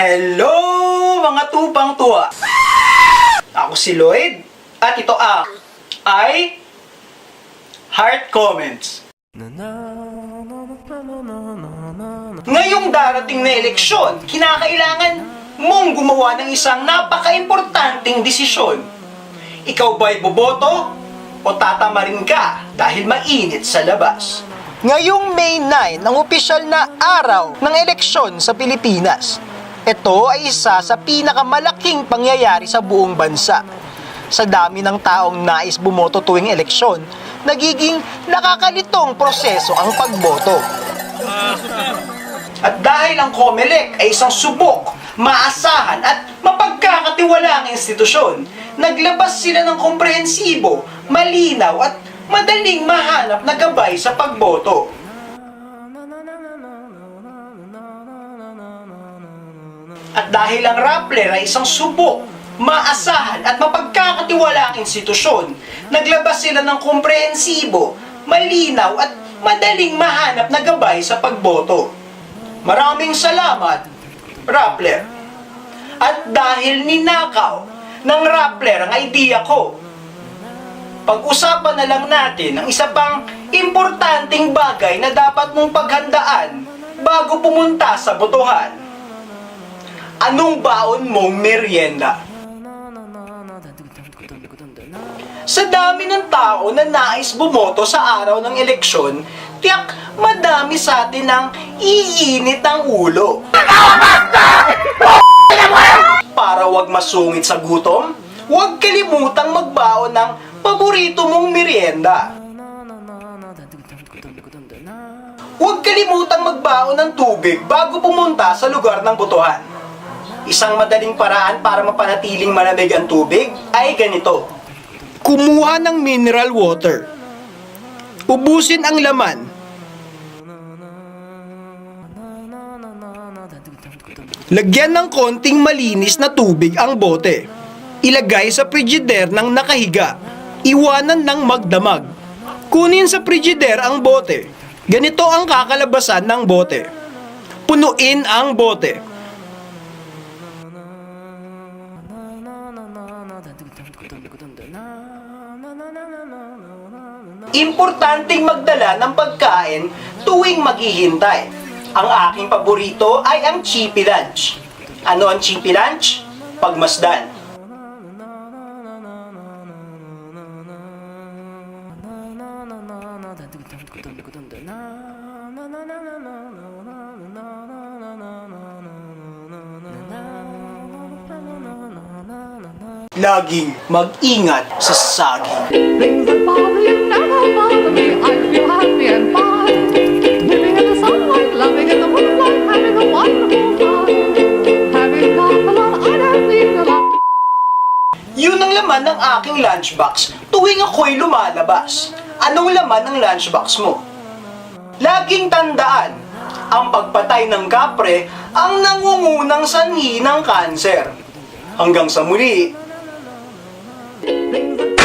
Hello mga tupang tuwa! Ako si Lloyd at ito ang ay Heart Comments. Ngayong darating na eleksyon, kinakailangan mong gumawa ng isang napaka-importanting desisyon. Ikaw ba'y boboto o tatamarin ka dahil mainit sa labas? Ngayong May 9 ang opisyal na araw ng eleksyon sa Pilipinas. Ito ay isa sa pinakamalaking pangyayari sa buong bansa. Sa dami ng taong nais bumoto tuwing eleksyon, nagiging nakakalitong proseso ang pagboto. At dahil ang COMELEC ay isang subok, maasahan at mapagkakatiwalaang institusyon, naglabas sila ng komprehensibo, malinaw at madaling mahanap na gabay sa pagboto. At dahil ang Rappler ay isang subok, maasahan at mapagkakatiwalaang institusyon, naglabas sila ng komprehensibo, malinaw at madaling mahanap na gabay sa pagboto. Maraming salamat, Rappler. At dahil ninakaw ng Rappler ang idea ko, pag-usapan na lang natin ang isa pang importanteng bagay na dapat mong paghandaan bago pumunta sa botohan. Anong baon mong merienda? Sa dami ng tao na nais bumoto sa araw ng eleksyon, tiyak madami sa atin ang iinit ang ulo. Para wag masungit sa gutom, huwag kalimutang magbaon ng paborito mong merienda. Huwag kalimutang magbaon ng tubig bago pumunta sa lugar ng botohan. Isang madaling paraan para mapanatiling malamig ang tubig ay ganito. Kumuha ng mineral water. Ubusin ang laman. Lagyan ng konting malinis na tubig ang bote. Ilagay sa frigider ng nakahiga. Iwanan ng magdamag. Kunin sa frigider ang bote. Ganito ang kakalabasan ng bote. Punuin ang bote. Importanteng magdala ng pagkain tuwing maghihintay. Ang aking paborito ay ang chippy lunch. Ano ang chippy lunch? Pagmasdan. Don't need a lot. Yun ang laman ng aking lunchbox tuwing ako'y lumalabas. Anong laman ng lunchbox mo? Laging tandaan, ang pagpatay ng kapre ang nangungunang sanhi ng kanser. Hanggang sa muli, Things that